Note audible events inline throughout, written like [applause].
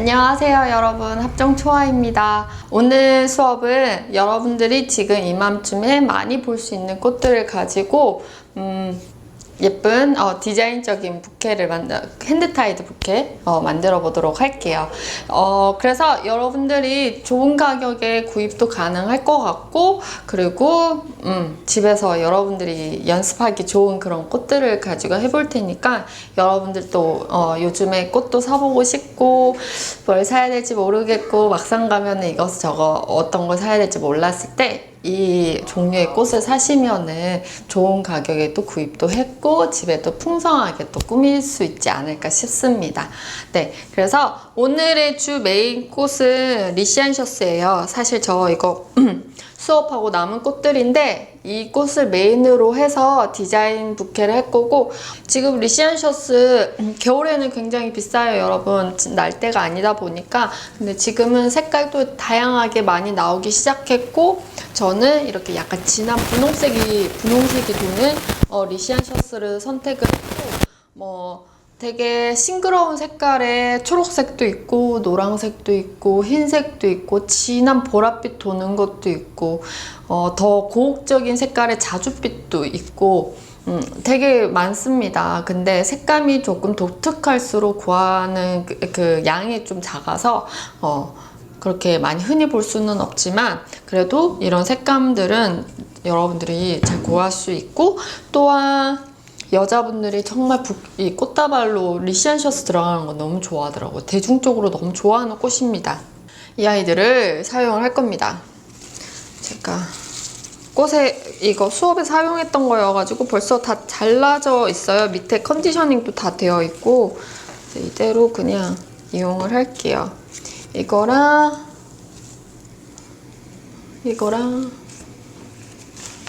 안녕하세요 여러분. 합정초아입니다. 오늘 수업은 여러분들이 지금 이맘쯤에 많이 볼 수 있는 꽃들을 가지고 음, 예쁜 어, 디자인적인 부케를 만들 핸드타이드 부케 어, 만들어 보도록 할게요. 어, 그래서 여러분들이 좋은 가격에 구입도 가능할 것 같고 그리고 음, 집에서 여러분들이 연습하기 좋은 그런 꽃들을 가지고 해볼 테니까 여러분들도 어, 요즘에 꽃도 사보고 싶고 뭘 사야 될지 모르겠고 막상 가면은 이것저것 어떤 걸 사야 될지 몰랐을 때이 종류의 꽃을 사시면은 좋은 가격에 또 구입도 했고 집에 또 풍성하게 또 꾸밀 수 있지 않을까 싶습니다. 네, 그래서 오늘의 주 메인 꽃은 리시안셔스예요. 사실 저 이거 [clears throat] 수업하고 남은 꽃들인데 이 꽃을 메인으로 해서 디자인 부케를 할 거고 지금 리시안셔스 음, 겨울에는 굉장히 비싸요 여러분. 날 때가 아니다 보니까. 근데 지금은 색깔도 다양하게 많이 나오기 시작했고 저는 이렇게 약간 진한 분홍색이 분홍색이 도는 어, 리시안셔스를 선택을 했고 뭐 되게 싱그러운 색깔의 초록색도 있고 노란색도 있고 흰색도 있고 진한 보랏빛 도는 것도 있고 어, 더 고혹적인 색깔의 자줏빛도 있고 음, 되게 많습니다. 근데 색감이 조금 독특할수록 구하는 그, 그 양이 좀 작아서 어, 그렇게 많이 흔히 볼 수는 없지만 그래도 이런 색감들은 여러분들이 잘 구할 수 있고 또한 여자분들이 정말 부- 이 꽃다발로 리시안셔스 들어가는 거 너무 좋아하더라고요. 대중적으로 너무 좋아하는 꽃입니다. 이 아이들을 사용을 할 겁니다. 제가 꽃에 이거 수업에 사용했던 거여가지고 벌써 다 잘라져 있어요. 밑에 컨디셔닝도 다 되어 있고 이대로 그냥 이용을 할게요. 이거랑 이거랑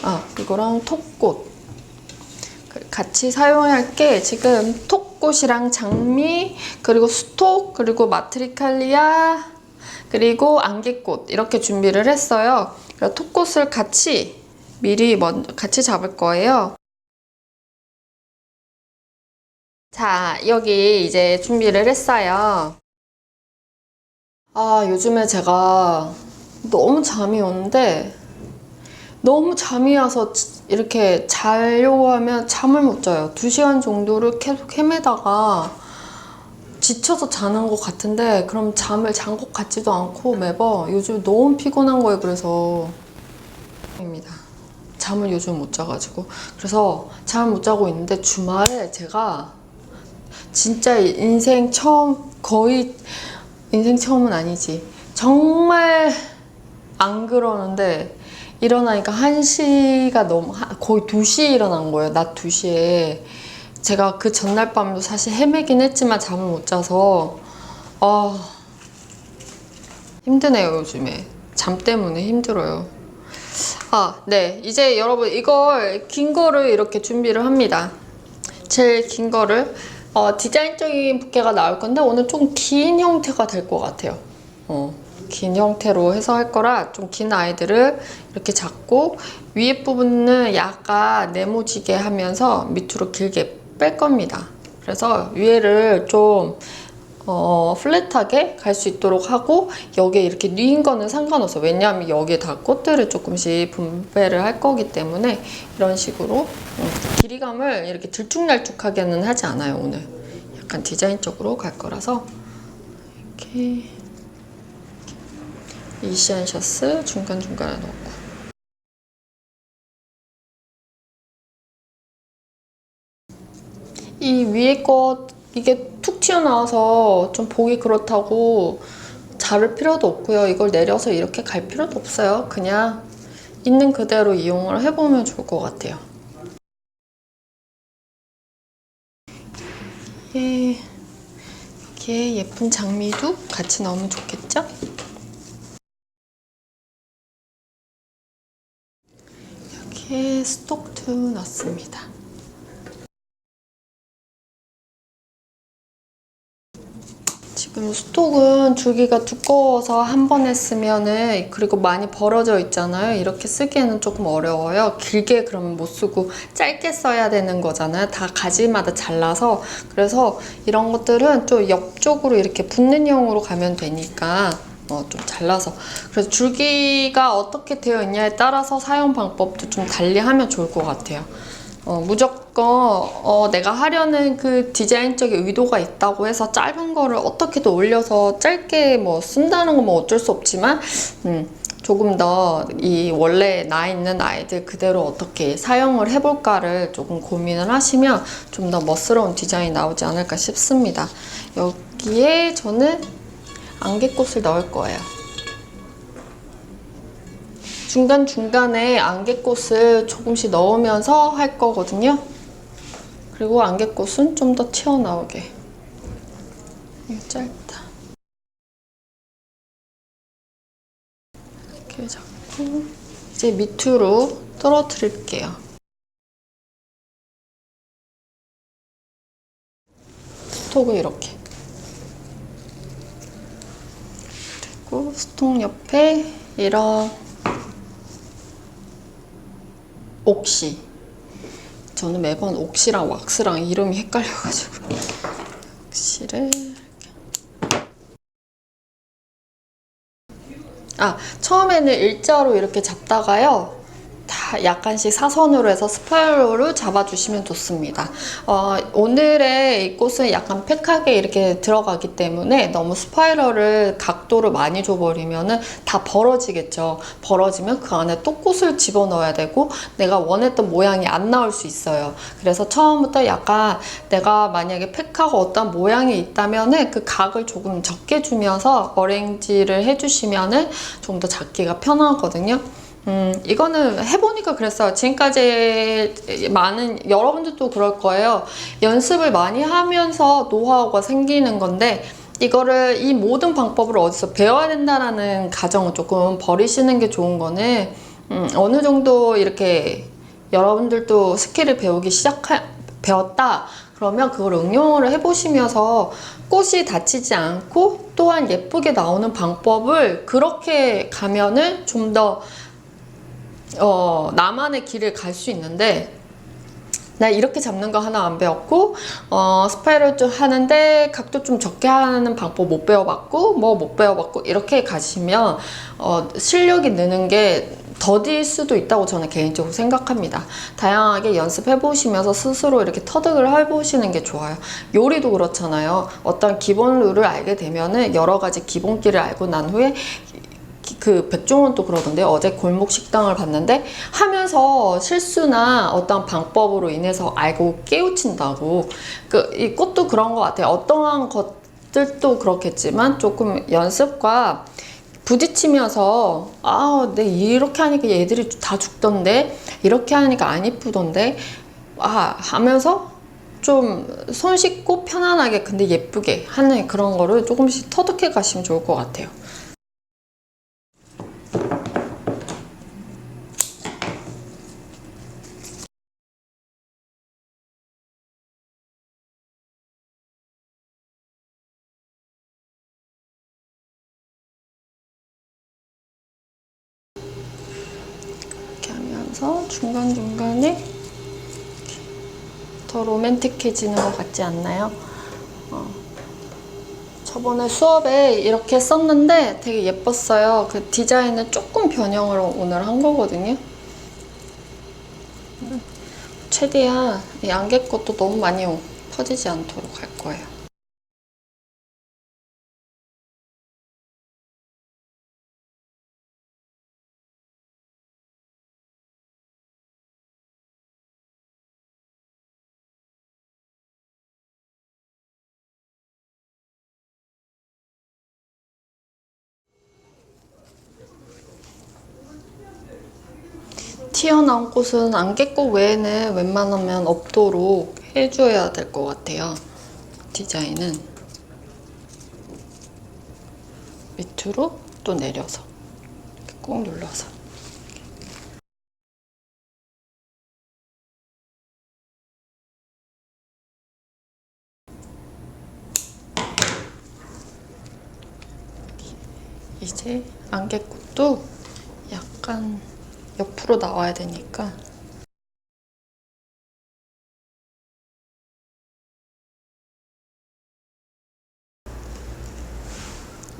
아 이거랑 톱꽃 같이 사용할 게 지금 톡꽃이랑 장미 그리고 수톡 그리고 마트리칼리아 그리고 안개꽃 이렇게 준비를 했어요. 그래서 톡꽃을 같이 미리 먼저 같이 잡을 거예요. 자, 여기 이제 준비를 했어요. 아, 요즘에 제가 너무 잠이 오는데 너무 잠이 와서 지- 이렇게 자려고 하면 잠을 못 자요. 두 시간 정도를 계속 헤매다가 지쳐서 자는 것 같은데 그럼 잠을 잔 것 같지도 않고 매번 요즘 너무 피곤한 거예요. 그래서 입니다. 잠을 요즘 못 자가지고 그래서 잠을 못 자고 있는데 주말에 제가 진짜 인생 처음 거의 인생 처음은 아니지 정말 안 그러는데 일어나니까 1시가 넘어 하- 거의 2시에 일어난 거예요. 낮 2시에. 제가 그 전날 밤도 사실 헤매긴 했지만 잠을 못 자서 아 힘드네요, 요즘에. 잠 때문에 힘들어요. 아, 네. 이제 여러분 이걸 긴 거를 이렇게 준비를 합니다. 제일 긴 거를 어, 디자인적인 부케가 나올 건데 오늘 좀 긴 형태가 될 것 같아요. 어, 긴 형태로 해서 할 거라 좀 긴 아이들을 이렇게 잡고 위에 부분은 약간 네모지게 하면서 밑으로 길게 뺄 겁니다. 그래서 위에를 좀 어, 플랫하게 갈 수 있도록 하고 여기에 이렇게 뉘인 거는 상관없어. 요 왜냐하면 여기에 다 꽃들을 조금씩 분배를 할 거기 때문에 이런 식으로 음, 길이감을 이렇게 들쭉날쭉하게는 하지 않아요 오늘. 약간 디자인적으로 갈 거라서 이렇게 이시안셔스 중간중간에 넣고 이 위에 것 이게 툭 튀어나와서 좀 보기 그렇다고 자를 필요도 없고요. 이걸 내려서 이렇게 갈 필요도 없어요. 그냥 있는 그대로 이용을 해보면 좋을 것 같아요. 예, 여기에 예쁜 장미도 같이 넣으면 좋겠죠? 여기에 스톡도 넣습니다. 지금 스톡은 줄기가 두꺼워서 한 번에 쓰면은 그리고 많이 벌어져 있잖아요. 이렇게 쓰기에는 조금 어려워요. 길게 그러면 못 쓰고 짧게 써야 되는 거잖아요. 다 가지마다 잘라서 그래서 이런 것들은 좀 옆쪽으로 이렇게 붙는 형으로 가면 되니까 어, 좀 잘라서 그래서 줄기가 어떻게 되어 있냐에 따라서 사용 방법도 좀 달리하면 좋을 것 같아요. 어, 무조건 어, 내가 하려는 그 디자인적인 의도가 있다고 해서 짧은 거를 어떻게든 올려서 짧게 뭐 쓴다는 건 뭐 어쩔 수 없지만 음, 조금 더 이 원래 나 있는 아이들 그대로 어떻게 사용을 해볼까를 조금 고민을 하시면 좀 더 멋스러운 디자인이 나오지 않을까 싶습니다. 여기에 저는 안개꽃을 넣을 거예요. 중간중간에 안개꽃을 조금씩 넣으면서 할 거거든요. 그리고 안개꽃은 좀 더 튀어나오게. 짧다. 이렇게 잡고 이제 밑으로 떨어뜨릴게요. 스톡을 이렇게. 그리고 스톡 옆에 이런 옥시. 저는 매번 옥시랑 왁스랑 이름이 헷갈려가지고 옥시를. 아 처음에는 일자로 이렇게 잡다가요. 다 약간씩 사선으로 해서 스파이럴로 잡아주시면 좋습니다. 어, 오늘의 이 꽃은 약간 팩하게 이렇게 들어가기 때문에 너무 스파이럴을 각도를 많이 줘버리면 은 다 벌어지겠죠. 벌어지면 그 안에 또 꽃을 집어넣어야 되고 내가 원했던 모양이 안 나올 수 있어요. 그래서 처음부터 약간 내가 만약에 팩하고 어떤 모양이 있다면 은 그 각을 조금 적게 주면서 어레인지를 해주시면 은 좀 더 잡기가 편하거든요. 음, 이거는 해보니까 그랬어요. 지금까지 많은, 여러분들도 그럴 거예요. 연습을 많이 하면서 노하우가 생기는 건데, 이거를, 이 모든 방법을 어디서 배워야 된다라는 가정을 조금 버리시는 게 좋은 거는, 음, 어느 정도 이렇게 여러분들도 스킬을 배우기 시작하, 배웠다. 그러면 그걸 응용을 해보시면서 꽃이 다치지 않고 또한 예쁘게 나오는 방법을 그렇게 가면은 좀더 어, 나만의 길을 갈 수 있는데 나 이렇게 잡는 거 하나 안 배웠고 어, 스파이럴 좀 하는데 각도 좀 적게 하는 방법 못 배워봤고 뭐 못 배워봤고 이렇게 가시면 어, 실력이 느는 게 더딜 수도 있다고 저는 개인적으로 생각합니다. 다양하게 연습해 보시면서 스스로 이렇게 터득을 해 보시는 게 좋아요. 요리도 그렇잖아요. 어떤 기본 룰을 알게 되면은 여러 가지 기본기를 알고 난 후에 그 백종원도 그러던데 어제 골목 식당을 봤는데 하면서 실수나 어떤 방법으로 인해서 알고 깨우친다고 그 이 꽃도 그런 것 같아요 어떠한 것들도 그렇겠지만 조금 연습과 부딪히면서 아, 내 이렇게 하니까 얘들이 다 죽던데 이렇게 하니까 안 이쁘던데 아 하면서 좀 손쉽고 편안하게 근데 예쁘게 하는 그런 거를 조금씩 터득해 가시면 좋을 것 같아요. 하면서 중간중간에 더 로맨틱해지는 것 같지 않나요? 어. 저번에 수업에 이렇게 썼는데 되게 예뻤어요. 그 디자인은 조금 변형을 오늘 한 거거든요. 최대한 이 안개꽃도 너무 많이 퍼지지 않도록 할 거예요. 튀어나온 꽃은 안개꽃 외에는 웬만하면 없도록 해줘야 될 것 같아요. 디자인은 밑으로 또 내려서 꾹 눌러서 이제 안개꽃도 약간 옆으로 나와야 되니까.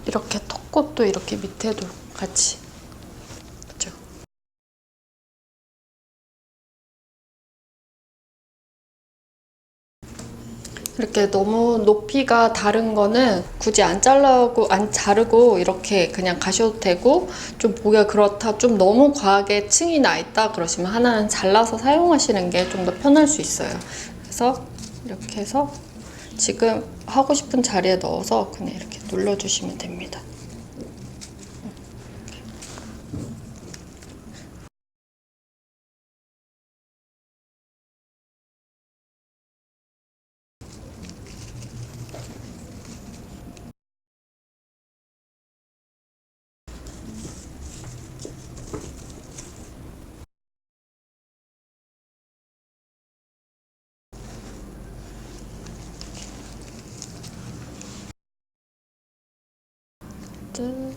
이렇게 턱꽃도 이렇게 밑에도 같이 이렇게 너무 높이가 다른 거는 굳이 안 잘라고 안 자르고 이렇게 그냥 가셔도 되고 좀 보기가 그렇다 좀 너무 과하게 층이 나 있다 그러시면 하나는 잘라서 사용하시는 게 좀 더 편할 수 있어요. 그래서 이렇게 해서 지금 하고 싶은 자리에 넣어서 그냥 이렇게 눌러주시면 됩니다. 끝.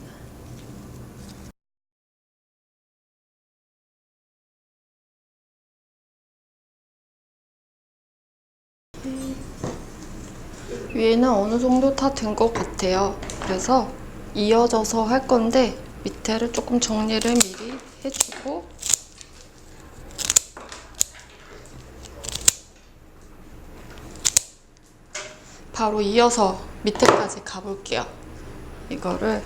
위에는 어느 정도 다 된 것 같아요. 그래서 이어져서 할 건데 밑에를 조금 정리를 미리 해주고 바로 이어서 밑에까지 가볼게요. 이거를.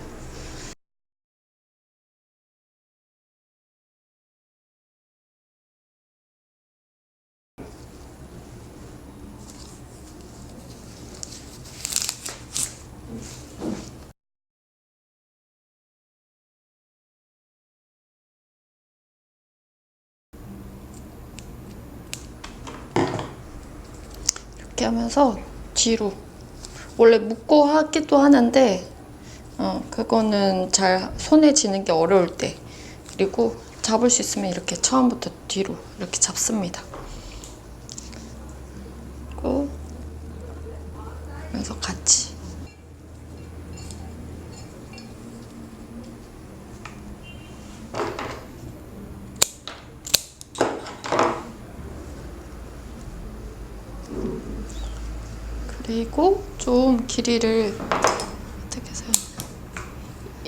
이렇게 하면서 뒤로. 원래 묶고 하기도 하는데 어, 그거는 잘 손에 쥐는 게 어려울 때 그리고 잡을 수 있으면 이렇게 처음부터 뒤로 이렇게 잡습니다. 그리고 그래서 같이 그리고 좀 길이를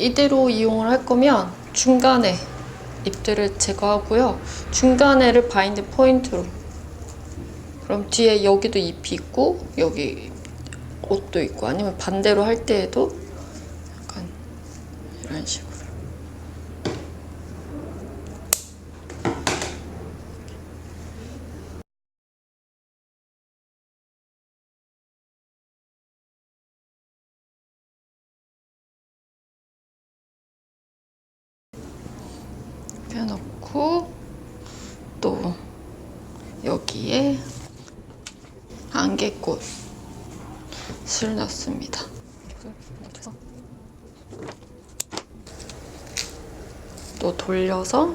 이대로 이용을 할 거면 중간에 잎들을 제거하고요. 중간에를 바인드 포인트로. 그럼 뒤에 여기도 잎이 있고 여기 옷도 있고 아니면 반대로 할 때에도 약간 이런 식으로. 펴놓고 또 여기에 안개꽃을 넣습니다. 또 돌려서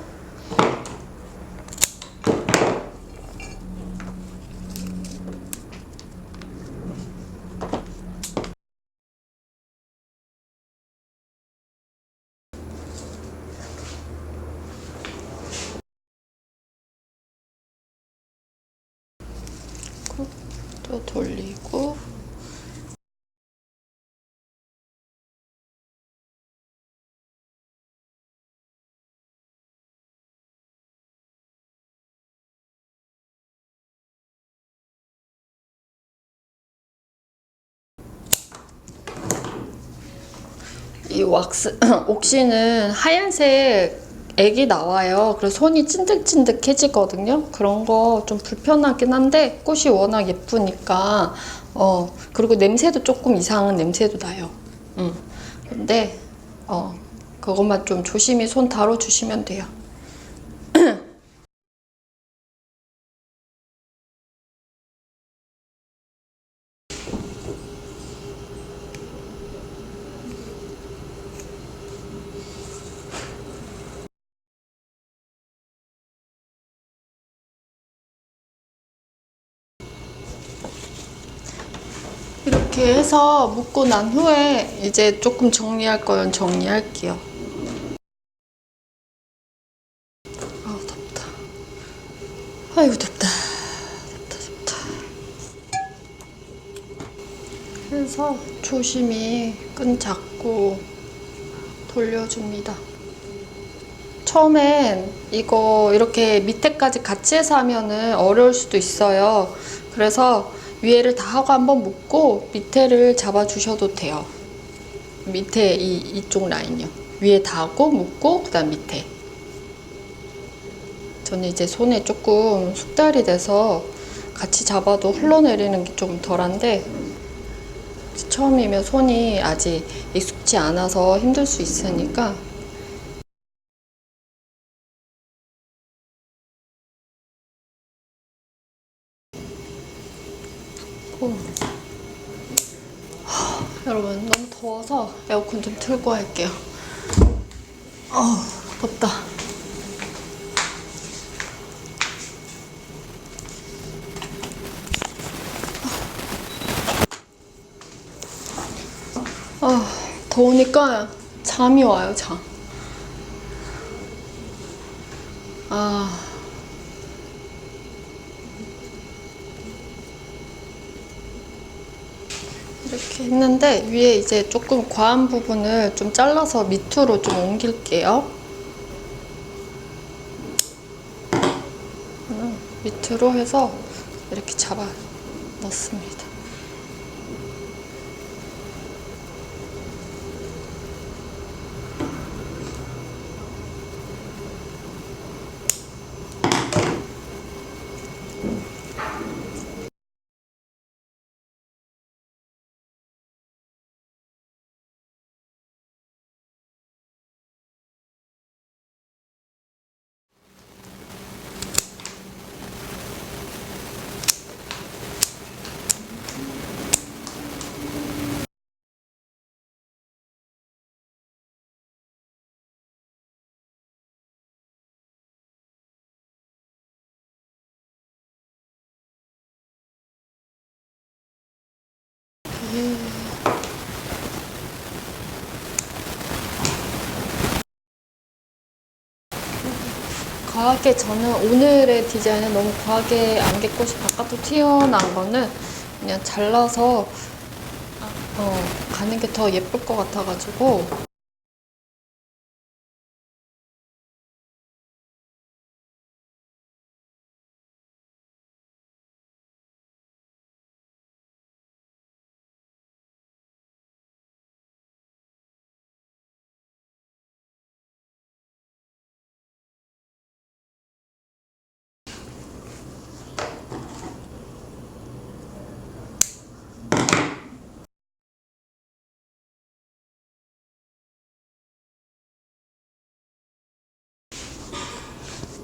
또 돌리고 이 왁스 [clears throat] 옥시는 하얀색 액이 나와요. 그래서 손이 찐득찐득해지거든요. 그런 거 좀 불편하긴 한데 꽃이 워낙 예쁘니까 어 그리고 냄새도 조금 이상한 냄새도 나요. 음. 근데 어 그것만 좀 조심히 손 다뤄 주시면 돼요. 이렇게 해서 묶고 난 후에 이제 조금 정리할 거는 정리할게요. 아우 덥다. 아이고 덥다. 덥다 덥다. 그래서 조심히 끈 잡고 돌려줍니다. 처음엔 이거 이렇게 밑에까지 같이 해서 하면은 어려울 수도 있어요. 그래서 위에를 다 하고 한번 묶고 밑에를 잡아주셔도 돼요. 밑에 이, 이쪽 라인요. 위에 다 하고 묶고 그 다음 밑에. 저는 이제 손에 조금 숙달이 돼서 같이 잡아도 흘러내리는 게 좀 덜한데 처음이면 손이 아직 익숙지 않아서 힘들 수 있으니까 오. 하, 여러분 너무 더워서 에어컨 좀 틀고 할게요. 어 덥다. 아 더우니까 잠이 와요 잠. 아. 이렇게 했는데 위에 이제 조금 과한 부분을 좀 잘라서 밑으로 좀 옮길게요. 밑으로 해서 이렇게 잡아 넣습니다. 과하게 저는 오늘의 디자인은 너무 과하게 안개꽃이 바깥으로 튀어나온 거는 그냥 잘라서 어, 가는 게 더 예쁠 것 같아가지고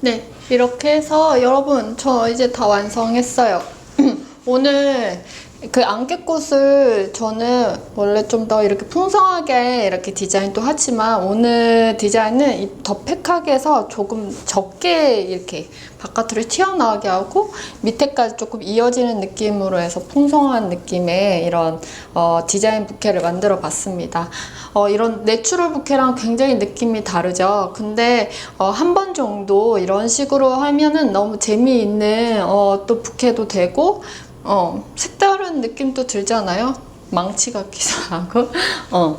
네, 이렇게 해서 여러분 저 이제 다 완성했어요. [clears throat] 오늘 그 안개꽃을 저는 원래 좀 더 이렇게 풍성하게 이렇게 디자인도 하지만 오늘 디자인은 이 더팩하게 해서 조금 적게 이렇게 바깥으로 튀어나오게 하고 밑에까지 조금 이어지는 느낌으로 해서 풍성한 느낌의 이런 어, 디자인 부케를 만들어 봤습니다. 어, 이런 내추럴 부케랑 굉장히 느낌이 다르죠. 근데 어, 한 번 정도 이런 식으로 하면은 너무 재미있는 어, 또 부케도 되고 어, 색다른 느낌도 들잖아요. 망치 같기도 [laughs] 하고. 어.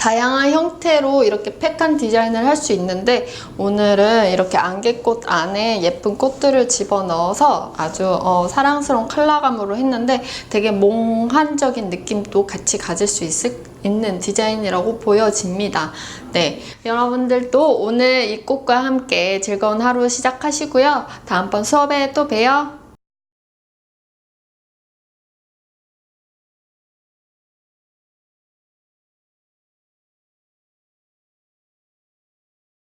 다양한 형태로 이렇게 팩한 디자인을 할 수 있는데 오늘은 이렇게 안개꽃 안에 예쁜 꽃들을 집어넣어서 아주 어, 사랑스러운 컬러감으로 했는데 되게 몽환적인 느낌도 같이 가질 수 있을, 있는 디자인이라고 보여집니다. 네, 여러분들도 오늘 이 꽃과 함께 즐거운 하루 시작하시고요. 다음번 수업에 또 봬요.